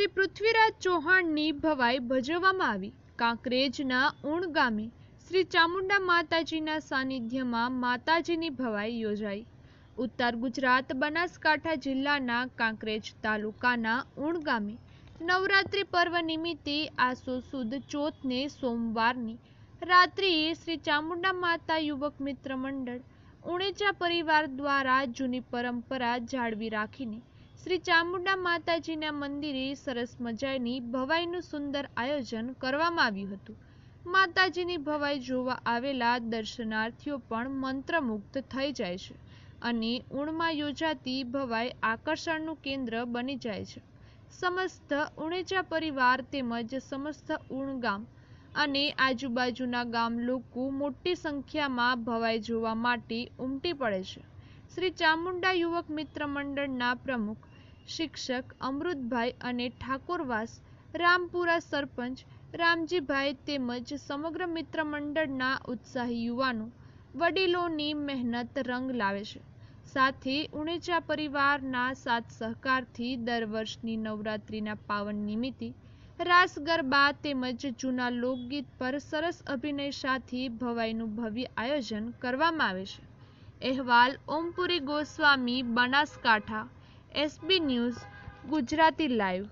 શ્રી પૃથ્વીરાજ ચૌહાણની ભવાઈ ભજવવામાં આવી. કાંકરેજના ઉણ ગામે શ્રી ચામુંડા માતાજીના સાનિધ્યમાં માતાજીની ભવાઈ યોજાઈ. ઉત્તર ગુજરાત, બનાસકાંઠા જિલ્લાના કાંકરેજ તાલુકાના ઉણ ગામે નવરાત્રિ પર્વ નિમિત્તે આસો સુદ ચોથને સોમવારની રાત્રિએ શ્રી ચામુંડા માતા યુવક મિત્ર મંડળ ઉણેચા પરિવાર દ્વારા જૂની પરંપરા જાળવી રાખીને શ્રી ચામુંડા માતાજીના મંદિરે સરસ મજાની ભવાઈનું સુંદર આયોજન કરવામાં આવ્યું હતું. માતાજીની ભવાઈ જોવા આવેલા દર્શનાર્થીઓ પણ મંત્રમુગ્ધ થઈ જાય છે અને ઉણમાં યોજાતી ભવાઈ આકર્ષણનું કેન્દ્ર બની જાય છે. સમસ્ત ઉણેચા પરિવાર તેમજ સમસ્ત ઉણ ગામ અને આજુબાજુના ગામ લોકો મોટી સંખ્યામાં ભવાઈ જોવા માટે ઉમટી પડે છે. શ્રી ચામુંડા યુવક મિત્ર મંડળના પ્રમુખ, શિક્ષક અમૃતભાઈ અને ઠાકોરવાસ, રામપુરા સરપંચ રામજીભાઈ તેમજ સમગ્ર મિત્ર મંડળના ઉત્સાહી યુવાનો વડીલોની મહેનત રંગ લાવે છે. સાથે ઉણેચા પરિવારના સાથ સહકારથી દર વર્ષની નવરાત્રિના પાવન નિમિત્તે રાસ ગરબા તેમજ જૂના લોકગીત પર સરસ અભિનય સાથે ભવાઈનું ભવ્ય આયોજન કરવામાં આવે છે. અહેવાલ Ompuri Goswami Banaskantha SB news Gujarati live